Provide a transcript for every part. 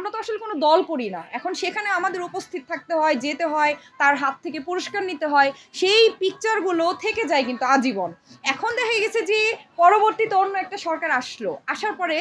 আমরা তো আসলে কোনো দল করি না। এখন সেখানে আমাদের উপস্থিত থাকতে হয়, যেতে হয়, তার হাত থেকে পুরস্কার নিতে হয়, সেই পিকচারগুলো থেকে যায় কিন্তু আজীবন। এখন দেখা গেছে যে পরবর্তীতে অন্য একটা সরকার আসলো, আসার পরে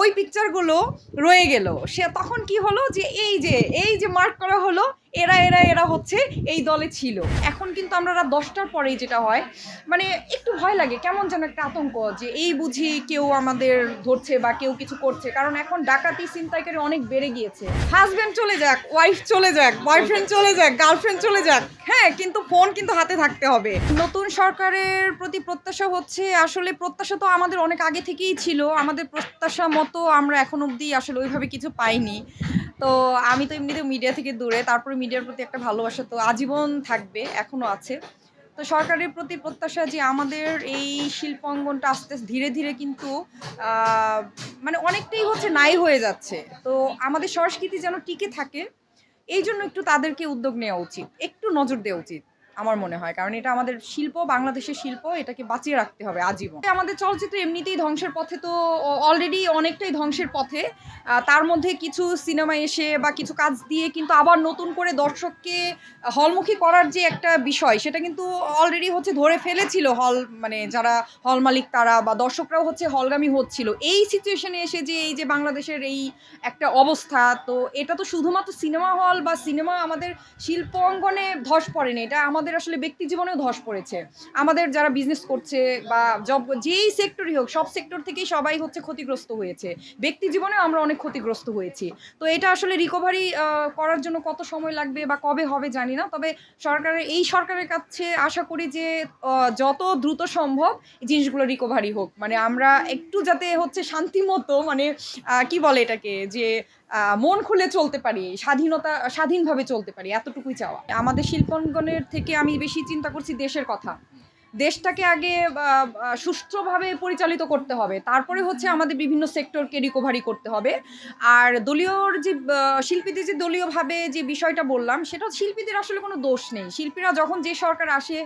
ওই পিকচারগুলো রয়ে গেল। সে তখন কি হলো যে এই যে এই যে মার্ক করা হলো, এরা এরা এরা হচ্ছে এই দলে ছিল। এখন কিন্তু আমরা রাত দশটার পরেই যেটা হয় মানে একটু ভয় লাগে, কেমন যেন একটা আতঙ্ক যে এই বুঝি কেউ আমাদের ধরছে বা কেউ কিছু করছে। কারণ এখন ডাকাতি, ছিনতাইকারী অনেক বেড়ে গিয়েছে। হাজবেন্ড চলে যাক ওয়াইফ চলে যাক বয়ফ্রেন্ড চলে যাক গার্লফ্রেন্ড চলে যাক। হ্যাঁ কিন্তু ফোন কিন্তু হাতে থাকতে হবে। নতুন সরকারের প্রতি প্রত্যাশা হচ্ছে, আসলে প্রত্যাশা তো আমাদের অনেক আগে থেকেই ছিল। আমাদের প্রত্যাশা মতো আমরা এখন অবধি আসলে ওইভাবে কিছু পাইনি। তো আমি তো এমনিতেও মিডিয়া থেকে দূরে, তারপরে মিডিয়ার প্রতি একটা ভালোবাসা তো আজীবন থাকবে, এখনও আছে। তো সরকারের প্রতি প্রত্যাশা যে আমাদের এই শিল্পাঙ্গনটা আস্তে আস্তে ধীরে ধীরে কিন্তু মানে অনেকটাই হচ্ছে নাই হয়ে যাচ্ছে। তো আমাদের সংস্কৃতি যেন টিকে থাকে, এই জন্য একটু তাদেরকে উদ্যোগ নেওয়া উচিত, একটু নজর দেওয়া উচিত। আমার মনে হয়। কারণ এটা আমাদের শিল্প, বাংলাদেশের শিল্প, এটাকে বাঁচিয়ে রাখতে হবে আজীবন। আমাদের চলচ্চিত্র এমনিতেই ধ্বংসের পথে তো অলরেডি অনেকটাই ধ্বংসের পথে। তার মধ্যে কিছু সিনেমা এসে বা কিছু কাজ দিয়ে কিন্তু আবার নতুন করে দর্শককে হলমুখী করার যে একটা বিষয়, সেটা কিন্তু অলরেডি হচ্ছে ধরে ফেলেছিল হল মানে যারা হল মালিক তারা বা দর্শকরাও হচ্ছে হলগামী হচ্ছিল। এই সিচুয়েশনে এসে যে, এই যে বাংলাদেশের এই একটা অবস্থা, তো এটা তো শুধুমাত্র সিনেমা হল বা সিনেমা আমাদের শিল্প অঙ্গনে ধস পড়েনি। এটা আমাদের আসলে ব্যক্তি জীবনেও ধস পড়েছে। আমাদের যারা বিজনেস করছে বা জব যেই সেক্টরই হোক, সব সেক্টর থেকেই সবাই হচ্ছে ক্ষতিগ্রস্ত হয়েছে। ব্যক্তি জীবনেও আমরা অনেক ক্ষতিগ্রস্ত হয়েছি। তো এটা আসলে রিকভারি করার জন্য কত সময় লাগবে বা কবে হবে জানি না। তবে সরকারের, এই সরকারের কাছে আশা করি যে যত দ্রুত সম্ভব এই জিনিসগুলো রিকভারি হোক। মানে আমরা একটু যাতে হচ্ছে শান্তি মতো মানে কি বলে এটাকে? যে মন খুলে চলতে পারি, স্বাধীনতা, স্বাধীনভাবে চলতে পারি, এতটুকুই চাওয়া। আমাদের শিল্পাঙ্গনের থেকে আমি বেশি চিন্তা করছি দেশের কথা। দেশটাকে আগে সুষ্ঠুভাবে পরিচালিত করতে হবে। তারপরে হচ্ছে আমাদের বিভিন্ন সেক্টরকে রিকভারি করতে হবে। আর দলীয়র যে শিল্পীদের যে দলীয়ভাবে যে বিষয়টা বললাম, সেটা শিল্পীদের আসলে কোনো দোষ নেই। শিল্পীরা যখন যে সরকার আসে,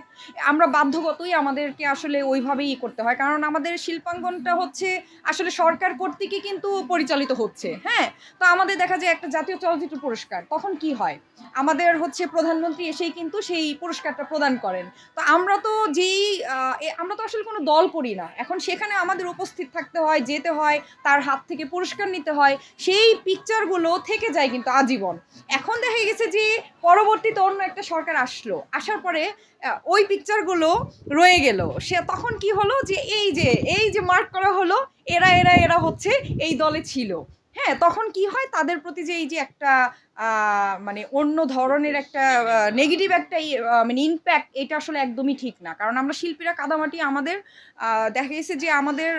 আমরা বাধ্যগতই আমাদেরকে আসলে ওইভাবেই করতে হয়। কারণ আমাদের শিল্পাঙ্গনটা হচ্ছে আসলে সরকার কর্তৃকই কিন্তু পরিচালিত হচ্ছে। হ্যাঁ? তো আমাদের দেখা যায় একটা জাতীয় চলচ্চিত্র পুরস্কার, তখন কি হয়? আমাদের হচ্ছে প্রধানমন্ত্রী এসেই কিন্তু সেই পুরস্কারটা প্রদান করেন। তো আমরা তো যেই আহ, এ- আমরা তো আসলে কোনো দল করি না। এখন সেখানে আমাদের উপস্থিত থাকতে হয় যেতে হয় তার হাত থেকে পুরস্কার নিতে হয় সেই পিকচারগুলো থেকে যায় কিন্তু আজীবন। এখন দেখা গেছে যে পরবর্তীতে অন্য একটা সরকার আসলো। আসার পরে ওই পিকচারগুলো রয়ে গেল। সে তখন কি হলো যে এই যে এই যে মার্ক করা হলো এরা এরা এরা হচ্ছে এই দলে ছিল। হ্যাঁ তখন কি হয়? তাদের প্রতি যে এই যে একটা মানে অন্য ধরনের একটা নেগেটিভ একটা ই- মানে ইম্প্যাক্ট এটা আসলে একদমই ঠিক না। কারণ আমরা শিল্পীরা কাদামাটি আমাদের দেখা গেছে যে আমাদের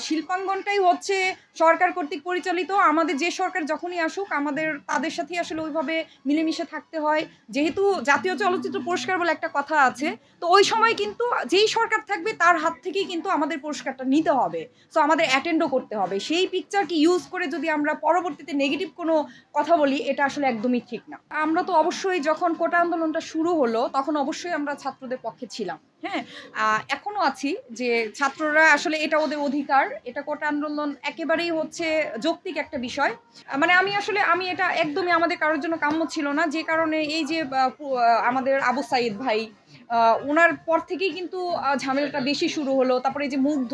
শিল্পাঙ্গনটাই হচ্ছে সরকার কর্তৃক পরিচালিত। আমাদের যে সরকার যখনই আসুক আমাদের তাদের সাথেই আসলে ওইভাবে মিলেমিশে থাকতে হয়। যেহেতু জাতীয় চলচ্চিত্র পুরস্কার বলে একটা কথা আছে তো ওই সময় কিন্তু যেই সরকার থাকবে তার হাত থেকেই কিন্তু আমাদের পুরস্কারটা নিতে হবে। সো আমাদের অ্যাটেন্ডও করতে হবে। সেই পিকচারকে ইউজ করে যদি আমরা পরবর্তীতে নেগেটিভ কোনো কথা বলি এটা আসলে একদমই ঠিক না। আমরা তো অবশ্যই যখন কোটা আন্দোলনটা শুরু হলো, তখন অবশ্যই আমরা ছাত্রদের পক্ষে ছিলাম হ্যাঁ? এখনও এখনও আছি যে ছাত্ররা আসলে এটা ওদের অধিকার, এটা কোটা আন্দোলন একেবারেই হচ্ছে যৌক্তিক একটা বিষয়। মানে আমি আসলে, আমি এটা একদমই আমাদের কারোর জন্য কাম্য ছিল না, যে কারণে এই যে আমাদের আবু সাইদ ভাই ওনার পর থেকেই কিন্তু ঝামেলাটা বেশি শুরু হলো। তারপরে এই যে মুগ্ধ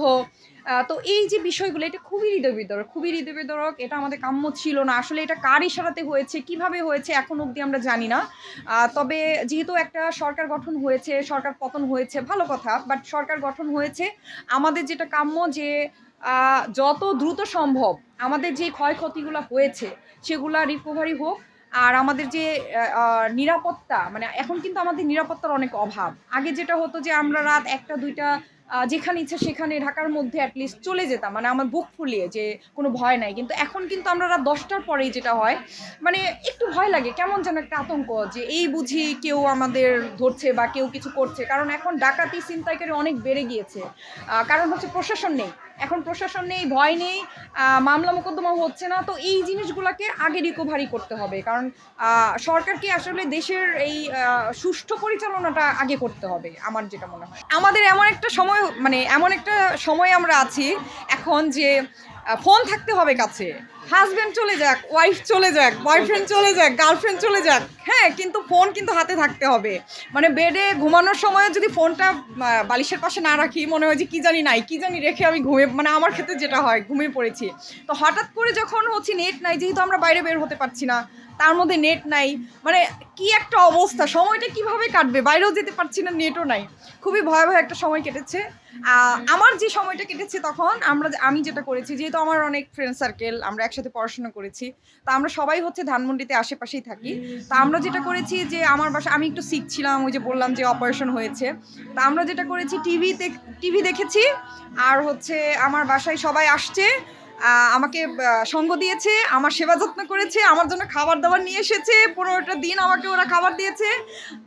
তো এই যে বিষয়গুলো, এটা খুবই হৃদয় বিদরক খুবই হৃদয় বিদরক এটা আমাদের কাম্য ছিল না। আসলে এটা কার ইশারাতে হয়েছে, কীভাবে হয়েছে, এখন অবধি আমরা জানি না। তবে যেহেতু একটা সরকার গঠন হয়েছে, সরকার পতন হয়েছে, ভালো কথা বাট সরকার গঠন হয়েছে, আমাদের যেটা কাম্য যে যত দ্রুত সম্ভব আমাদের যে ক্ষয়ক্ষতিগুলো হয়েছে, সেগুলা রিকভারি হোক আর আমাদের যে নিরাপত্তা মানে এখন কিন্তু আমাদের নিরাপত্তার অনেক অভাব। আগে যেটা হতো যে আমরা রাত একটা, দুইটা যেখানে ইচ্ছা সেখানে ঢাকার মধ্যে অ্যাটলিস্ট চলে যেতাম। মানে আমার বুক ফুলিয়ে যে কোনো ভয় নাই। কিন্তু এখন কিন্তু আমরা রাত দশটার পরেই যেটা হয় মানে একটু ভয় লাগে। কেমন যেন একটা আতঙ্ক যে এই বুঝি কেউ আমাদের ধরছে বা কেউ কিছু করছে। কারণ এখন ডাকাতি, ছিনতাইকারী অনেক বেড়ে গিয়েছে। কারণ হচ্ছে প্রশাসন নেই। এখন প্রশাসন নেই, ভয় নেই মামলা মোকদ্দমা হচ্ছে না, তো এই জিনিসগুলোকে আগে রিকভারি করতে হবে। কারণ সরকারকে আসলে দেশের এই সুষ্ঠু পরিচালনাটা আগে করতে হবে, আমার যেটা মনে হয়। আমাদের এমন একটা সময় মানে এমন একটা সময় আমরা আছি এখন যে ফোন থাকতে হবে কাছে। হাজব্যান্ড চলে যাক ওয়াইফ চলে যাক বয়ফ্রেন্ড চলে যাক গার্লফ্রেন্ড চলে যাক হ্যাঁ কিন্তু ফোন কিন্তু হাতে থাকতে হবে। মানে বেডে ঘুমানোর সময় যদি ফোনটা বালিশের পাশে না রাখি, মনে হয় যে কী জানি নাই, কী জানি রেখে আমি ঘুমে মানে আমার ক্ষেত্রে যেটা হয়, ঘুমিয়ে পড়েছি। তো হঠাৎ করে যখন হচ্ছে নেট নাই, যেহেতু আমরা বাইরে বের হতে পারছি না, তার মধ্যে নেট নাই মানে কি একটা অবস্থা, সময়টা কীভাবে কাটবে? বাইরেও যেতে পারছি না নেটও নাই। খুবই ভয়াবহ একটা সময় কেটেছে। আমার যে সময়টা কেটেছে তখন, আমরা আমি যেটা করেছি, যেহেতু আমার অনেক ফ্রেন্ড সার্কেল আমরা একসাথে পড়াশোনা করেছি, তা আমরা সবাই হচ্ছে ধানমন্ডিতে আশেপাশেই থাকি। তা আমরা যেটা করেছি যে, আমার বাসা আমি একটু শিখছিলাম ছিলাম, ওই যে বললাম যে অপারেশন হয়েছে। তা আমরা যেটা করেছি টিভিতে টিভি দেখেছি, আর হচ্ছে আমার বাসায় সবাই আসছে আমাকে সঙ্গ দিয়েছে, আমার সেবা যত্ন করেছে, আমার জন্য খাবার দাবার নিয়ে এসেছে, পনেরোটা দিন আমাকে ওরা খাবার দিয়েছে।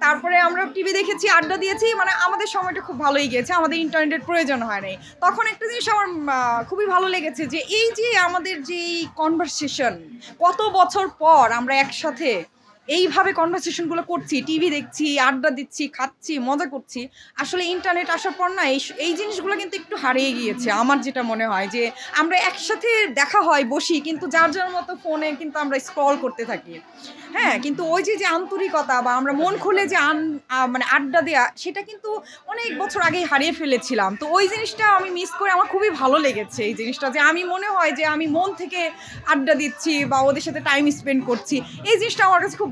তারপরে আমরা টিভি দেখেছি, আড্ডা দিয়েছি মানে আমাদের সময়টা খুব ভালোই গিয়েছে, আমাদের ইন্টারনেটের প্রয়োজন হয় নাই। তখন একটা জিনিস আমার খুবই ভালো লেগেছে যে, এই যে আমাদের যে কনভারসেশন কত বছর পর আমরা একসাথে এইভাবে কনভারসেশনগুলো করছি টিভি দেখছি, আড্ডা দিচ্ছি, খাচ্ছি, মজা করছি, আসলে ইন্টারনেট আসার পর না এই এই জিনিসগুলো কিন্তু একটু হারিয়ে গিয়েছে, আমার যেটা মনে হয় যে আমরা একসাথে দেখা হয়, বসি, কিন্তু যার যার মতো ফোনে কিন্তু আমরা স্ক্রল করতে থাকি। হ্যাঁ কিন্তু ওই যে যে আন্তরিকতা বা আমরা মন খুলে যে আন মানে আড্ডা দেয়া, সেটা কিন্তু অনেক বছর আগেই হারিয়ে ফেলেছিলাম। তো ওই জিনিসটা আমি মিস করে আমার খুবই ভালো লেগেছে এই জিনিসটা, যে আমি মনে হয় যে আমি মন থেকে আড্ডা দিচ্ছি বা ওদের সাথে টাইম স্পেন্ড করছি। এই জিনিসটা আমার কাছে খুব